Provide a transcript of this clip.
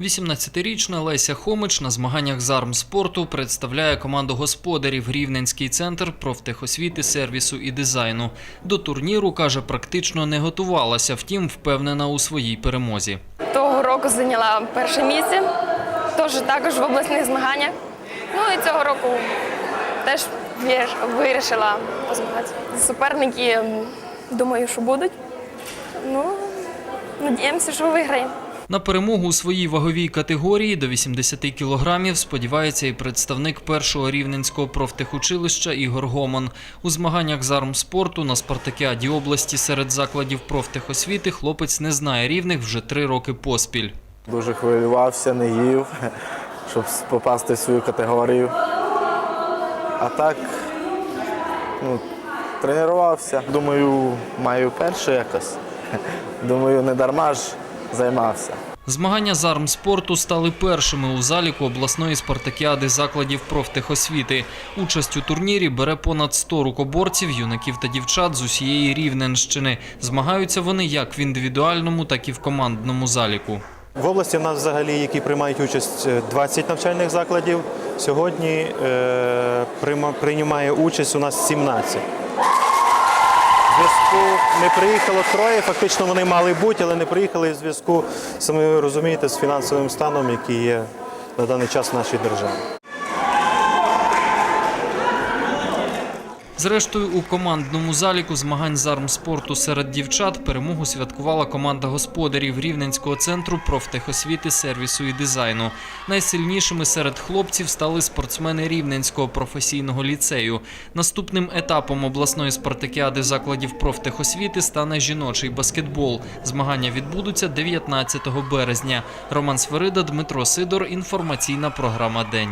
18-річна Леся Хомич на змаганнях з армспорту представляє команду господарів Рівненський центр профтехосвіти, сервісу і дизайну. До турніру каже, практично не готувалася, втім впевнена у своїй перемозі. Того року зайняла перше місце, теж також в обласних змаганнях. Ну і цього року теж вирішила позмагатися. Суперники, думаю, що будуть. Ну, надіємося, що виграємо. На перемогу у своїй ваговій категорії до 80 кілограмів сподівається і представник першого рівненського профтехучилища Ігор Гомон. У змаганнях з армспорту на спартакіаді області серед закладів профтехосвіти хлопець не знає рівних вже три роки поспіль. Дуже хвилювався, не їв, щоб попасти в свою категорію. А так, ну, тренувався. Думаю, маю перше якось. Думаю, не дарма ж займався. Змагання з армспорту стали першими у заліку обласної спартакіади закладів профтехосвіти. Участь у турнірі бере понад 100 рукоборців, юнаків та дівчат з усієї Рівненщини. Змагаються вони як в індивідуальному, так і в командному заліку. В області в нас взагалі, які приймають участь е, 20 навчальних закладів. Сьогодні е, прийма- приймає участь у нас 17. Зв'язку не приїхало троє, фактично вони мали бути, але не приїхали в зв'язку, самі розумієте, з фінансовим станом, який є на даний час в нашій державі. Зрештою, у командному заліку змагань з армспорту серед дівчат перемогу святкувала команда господарів Рівненського центру профтехосвіти, сервісу і дизайну. Найсильнішими серед хлопців стали спортсмени Рівненського професійного ліцею. Наступним етапом обласної спартакіади закладів профтехосвіти стане жіночий баскетбол. Змагання відбудуться 19 березня. Роман Сверида, Дмитро Сидор. Інформаційна програма День.